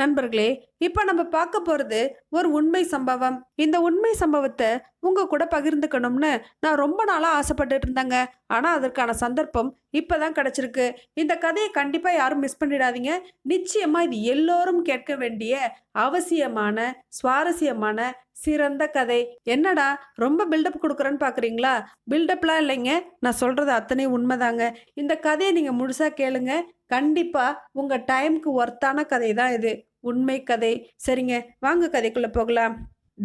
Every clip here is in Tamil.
நண்பர்களே இப்போ நம்ம பார்க்க போகிறது ஒரு உண்மை சம்பவம். இந்த உண்மை சம்பவத்தை உங்க கூட பகிர்ந்துக்கணும்னு நான் ரொம்ப நாளாக ஆசைப்பட்டுட்டு இருந்தேங்க. ஆனால் அதற்கான சந்தர்ப்பம் இப்போ தான் கிடச்சிருக்கு. இந்த கதையை கண்டிப்பாக யாரும் மிஸ் பண்ணிடாதீங்க. நிச்சயமாக இது எல்லோரும் கேட்க வேண்டிய அவசியமான சுவாரஸ்யமான சிறந்த கதை. என்னடா ரொம்ப பில்டப் கொடுக்குறேன்னு பார்க்குறீங்களா பில்டப்லாம் இல்லைங்க. நான் சொல்கிறது அத்தனை உண்மைதாங்க. இந்த கதையை நீங்கள் முழுசாக கேளுங்க. கண்டிப்பாக உங்கள் டைம்க்கு ஒர்த்தான கதை தான் இது. உண்மை கதை. சரிங்க வாங்க கதைக்குள்ளே போகலாம்.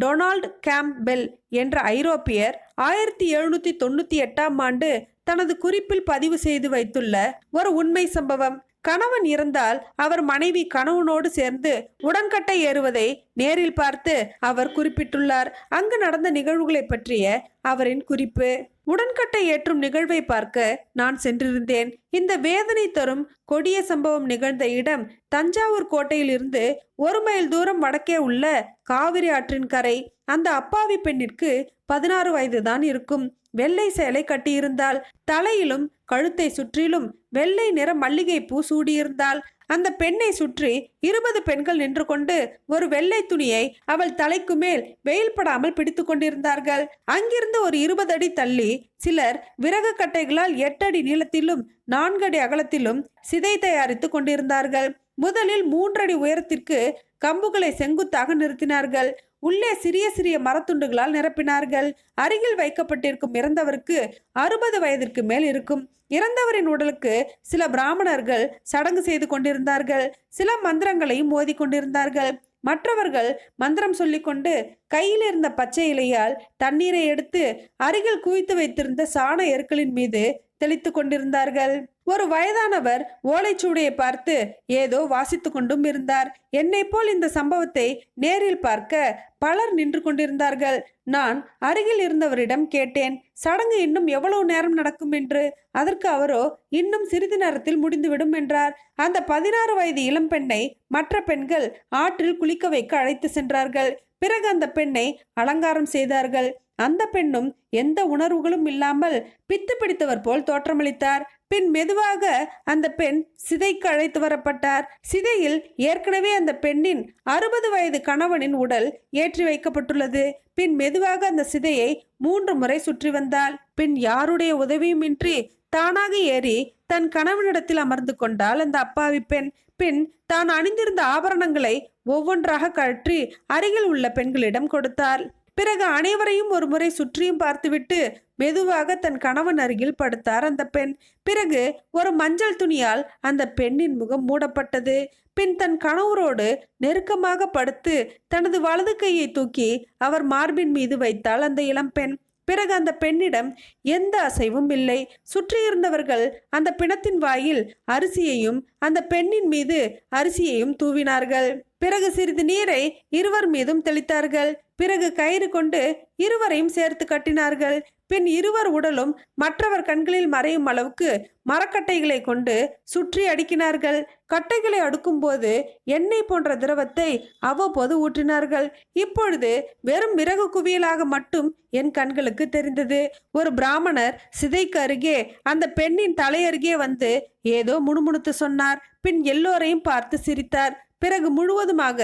டொனால்ட் கேம்பெல் என்ற ஐரோப்பியர் ஆயிரத்தி எழுநூற்றி தொண்ணூற்றி எட்டாம் ஆண்டு தனது குறிப்பில் பதிவு செய்து வைத்துள்ள ஒரு உண்மை சம்பவம். கணவன் இருந்தால் அவர் மனைவி கணவனோடு சேர்ந்து உடன்கட்டை ஏறுவதை நேரில் பார்த்து அவர் குறிப்பிட்டுள்ளார். அங்கு நடந்த நிகழ்வுகளை பற்றிய அவரின் குறிப்பு. உடன்கட்டை ஏற்றும் நிகழ்வை பார்க்க நான் சென்றிருந்தேன். இந்த வேதனை தரும் கொடிய சம்பவம் நிகழ்ந்த இடம் தஞ்சாவூர் கோட்டையிலிருந்து ஒரு மைல் தூரம் வடக்கே உள்ள காவிரி ஆற்றின் கரை. அந்த அப்பாவி பெண்ணிற்கு பதினாறு வயதுதான் இருக்கும். வெள்ளை சேலை கட்டியிருந்தாள். தலையிலும் கழுத்தை சுற்றிலும் வெள்ளை நிற மல்லிகை பூ சூடியிருந்தாள். அந்த பெண்ணை சுற்றி இருபது பெண்கள் நின்று கொண்டு ஒரு வெள்ளை துணியை அவள் தலைக்கு மேல் வெயில் படாமல் பிடித்து கொண்டிருந்தார்கள். அங்கிருந்து ஒரு இருபது அடி தள்ளி சிலர் விறகு கட்டைகளால் எட்டடி நீளத்திலும் நான்கு அடி அகலத்திலும் சிதை தயாரித்து கொண்டிருந்தார்கள். முதலில் மூன்றடி உயரத்திற்கு கம்புகளை செங்குத்தாக நிறுத்தினார்கள். உள்ளே சிறிய சிறிய மரத்துண்டுகளால் நிரப்பினார்கள். அருகில் வைக்கப்பட்டிருக்கும் இறந்தவருக்கு அறுபது வயதிற்கு மேல் இருக்கும். இறந்தவரின் உடலுக்கு சில பிராமணர்கள் சடங்கு செய்து கொண்டிருந்தார்கள். சில மந்திரங்களையும் மோதி கொண்டிருந்தார்கள். மற்றவர்கள் மந்திரம் சொல்லிக்கொண்டு கையில் இருந்த பச்சை இலையால் தண்ணீரை எடுத்து அருகில் குவித்து வைத்திருந்த சாண எருக்களின் மீது தெளித்து கொண்டிருந்தார்கள். ஒரு வயதானவர் ஓலைச்சூடையை பார்த்து ஏதோ வாசித்து கொண்டும் இருந்தார். என்னை போல் இந்த சம்பவத்தை நேரில் பார்க்க பலர் நின்று கொண்டிருந்தார்கள். நான் அருகில் இருந்தவரிடம் கேட்டேன் சடங்கு இன்னும் எவ்வளவு நேரம் நடக்கும் என்று? அதற்கு அவரோ இன்னும் சிறிது நேரத்தில் முடிந்துவிடும் என்றார். அந்த பதினாறு வயது இளம்பெண்ணை மற்ற பெண்கள் ஆற்றில் குளிக்க வைக்க அழைத்து சென்றார்கள். பிறகு அந்த பெண்ணை அலங்காரம் செய்தார்கள். அந்த பெண்ணும் எந்த உணர்வுகளும் இல்லாமல் பித்து பிடித்தவர் போல் தோற்றமளித்தார். பின் மெதுவாக அந்த பெண் சிதைக்கு அழைத்து வரப்பட்டார். சிதையில் ஏற்கனவே அந்த பெண்ணின் அறுபது வயது கணவனின் உடல் ஏற்றி வைக்கப்பட்டுள்ளது. பின் மெதுவாக அந்த சிதையை மூன்று முறை சுற்றி வந்தாள். பின் யாருடைய உதவியுமின்றி தானாக ஏறி தன் கணவனிடத்தில் அமர்ந்து கொண்டாள் அந்த அப்பாவி பெண். பின் தான் அணிந்திருந்த ஆபரணங்களை ஒவ்வொன்றாக கழற்றி அருகில் உள்ள பெண்களிடம் கொடுத்தாள். பிறகு அனைவரையும் ஒரு முறை சுற்றியும் பார்த்துவிட்டு மெதுவாக தன் கணவன் அருகில் படுத்தார் அந்த பெண். பிறகு ஒரு மஞ்சள் துணியால் அந்த பெண்ணின் முகம் மூடப்பட்டது. பின் தன் கணவரோடு நெருக்கமாக படுத்து தனது வலது கையை தூக்கி அவர் மார்பின் மீது வைத்தாள் அந்த இளம்பெண் பிறகு அந்த பெண்ணிடம் எந்த அசைவும் இல்லை. சுற்றியிருந்தவர்கள் அந்த பிணத்தின் வாயில் அரிசியையும் அந்த பெண்ணின் மீது அரிசியையும் தூவினார்கள். பிறகு சிறிது நீரை இருவர் மீதும் தெளித்தார்கள். பிறகு கயிறு கொண்டு இருவரையும் சேர்த்து கட்டினார்கள். பின் இருவர் உடலும் மற்றவர் கண்களில் மறையும் அளவுக்கு மரக்கட்டைகளை கொண்டு சுற்றி அடிக்கினார்கள். கட்டைகளை அடுக்கும்போது எண்ணெய் போன்ற திரவத்தை அவ்வப்போது ஊற்றினார்கள். இப்பொழுது வெறும் விறகு குவியலாக மட்டும் என் கண்களுக்கு தெரிந்தது. ஒரு பிராமணர் சிதைக்கு அருகே அந்த பெண்ணின் தலையருகே வந்து ஏதோ முணுமுணுத்து சொன்னார். பின் எல்லோரையும் பார்த்து சிரித்தார். பிறகு முழுவதுமாக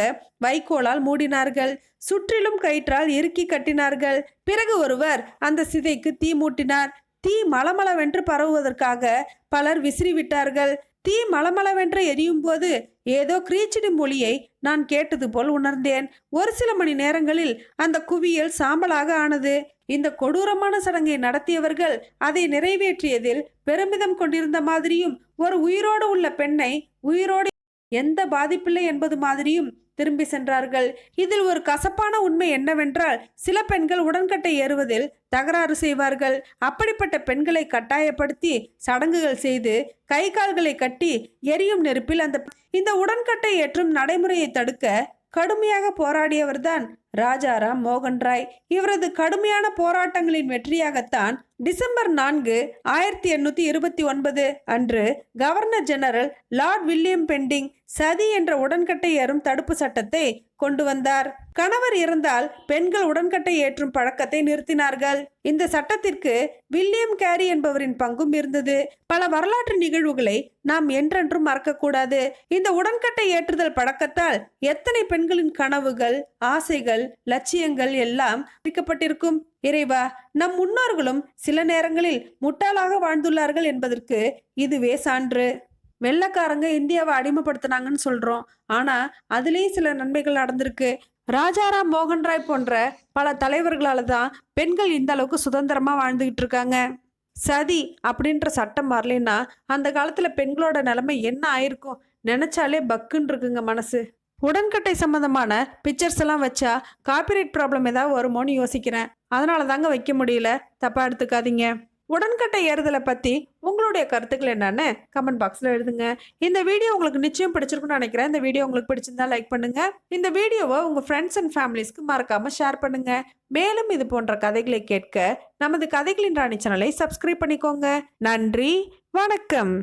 வைக்கோலால் மூடினார்கள். சுற்றிலும் கயிற்றால் இறுக்கி கட்டினார்கள். பிறகு ஒருவர் அந்த சிதைக்கு தீ மூட்டினார். தீ மலமளவென்று பரவுவதற்காக பலர் விசிறிவிட்டார்கள். தீ மலமளவென்று எரியும் போது ஏதோ கிரீச்சிடும் மொழியை நான் கேட்டது போல் உணர்ந்தேன். ஒரு சில மணி நேரங்களில் அந்த குவியல் சாம்பலாக ஆனது. இந்த கொடூரமான சடங்கை நடத்தியவர்கள் அதை நிறைவேற்றியதில் பெருமிதம் கொண்டிருந்த மாதிரியும் ஒரு உயிரோடு உள்ள பெண்ணை உயிரோடு எந்த பாதிப்பில்லை என்பது மாதிரியும் திரும்பி சென்றார்கள். இதில் ஒரு கசப்பான உண்மை என்னவென்றால் சில பெண்கள் உடன்கட்டை ஏறுவதில் தகராறு செய்வார்கள். அப்படிப்பட்ட பெண்களை கட்டாயப்படுத்தி சடங்குகள் செய்து கை கால்களை கட்டி எரியும் நெருப்பில் அந்த இந்த உடன்கட்டை ஏற்றும் நடைமுறையை தடுக்க கடுமையாக போராடியவர்தான் ராஜாராம் மோகன் ராய் இவரது கடுமையான போராட்டங்களின் வெற்றியாகத்தான் டிசம்பர் நான்கு ஆயிரத்தி எண்ணூற்றி இருபத்தி ஒன்பது அன்று governor general lord William Bentinck sati என்ற உடன்கட்டை ஏறும் தடுப்பு சட்டத்தை கொண்டு வந்தார். கணவர் இறந்தால் பெண்கள் உடன்கட்டை ஏற்றும் பழக்கத்தை நிறுத்தினார்கள். இந்த சட்டத்திற்கு வில்லியம் கேரி என்பவரின் பங்கும் இருந்தது. பல வரலாற்று நிகழ்வுகளை நாம் என்றென்றும் மறக்கக்கூடாது. இந்த உடன்கட்டை ஏற்றுதல் பழக்கத்தால் எத்தனை பெண்களின் கனவுகள் ஆசைகள் லட்சியங்கள் எல்லாம் பிரிக்கப்பட்டிருக்கும். இறைவா நம் முன்னோர்களும் சில நேரங்களில் முட்டாளாக வாழ்ந்துள்ளார்கள் என்பதற்கு இதுவே சான்று. வெள்ளக்காரங்க இந்தியாவை அடிமைப்படுத்தினாங்கன்னு சொல்றோம். ஆனா அதுலேயும் சில நன்மைகள் நடந்திருக்கு. ராஜாராம் மோகன் ராய் போன்ற பல தலைவர்களால தான் பெண்கள் இந்த அளவுக்கு சுதந்திரமா வாழ்ந்துகிட்டு இருக்காங்க. சதி அப்படின்ற சட்டம் வரலன்னா அந்த காலத்துல பெண்களோட நிலைமை என்ன ஆயிருக்கும்? நினைச்சாலே பக்குன்னு இருக்குங்க மனசு. உடன்கட்டை சம்மந்தமான பிக்சர்ஸ் எல்லாம் வச்சா காப்பிரைட் ப்ராப்ளம் ஏதாவது வருமோன்னு யோசிக்கிறேன். அதனால தாங்க வைக்க முடியல. தப்பா எடுத்துக்காதீங்க. உடன்கட்டை ஏறுதலை பற்றி உங்களுடைய கருத்துக்கள் என்னென்னு கமெண்ட் பாக்ஸில் எழுதுங்க. இந்த வீடியோ உங்களுக்கு நிச்சயம் பிடிச்சிருக்குன்னு நினைக்கிறேன். இந்த வீடியோ உங்களுக்கு பிடிச்சிருந்தா லைக் பண்ணுங்க. இந்த வீடியோவை உங்கள் ஃப்ரெண்ட்ஸ் அண்ட் ஃபேமிலிஸ்க்கு மறக்காம ஷேர் பண்ணுங்க. மேலும் இது போன்ற கதைகளை கேட்க நமது கதைகளின் ராணி சேனலை சப்ஸ்கிரைப் பண்ணிக்கோங்க. நன்றி. வணக்கம்.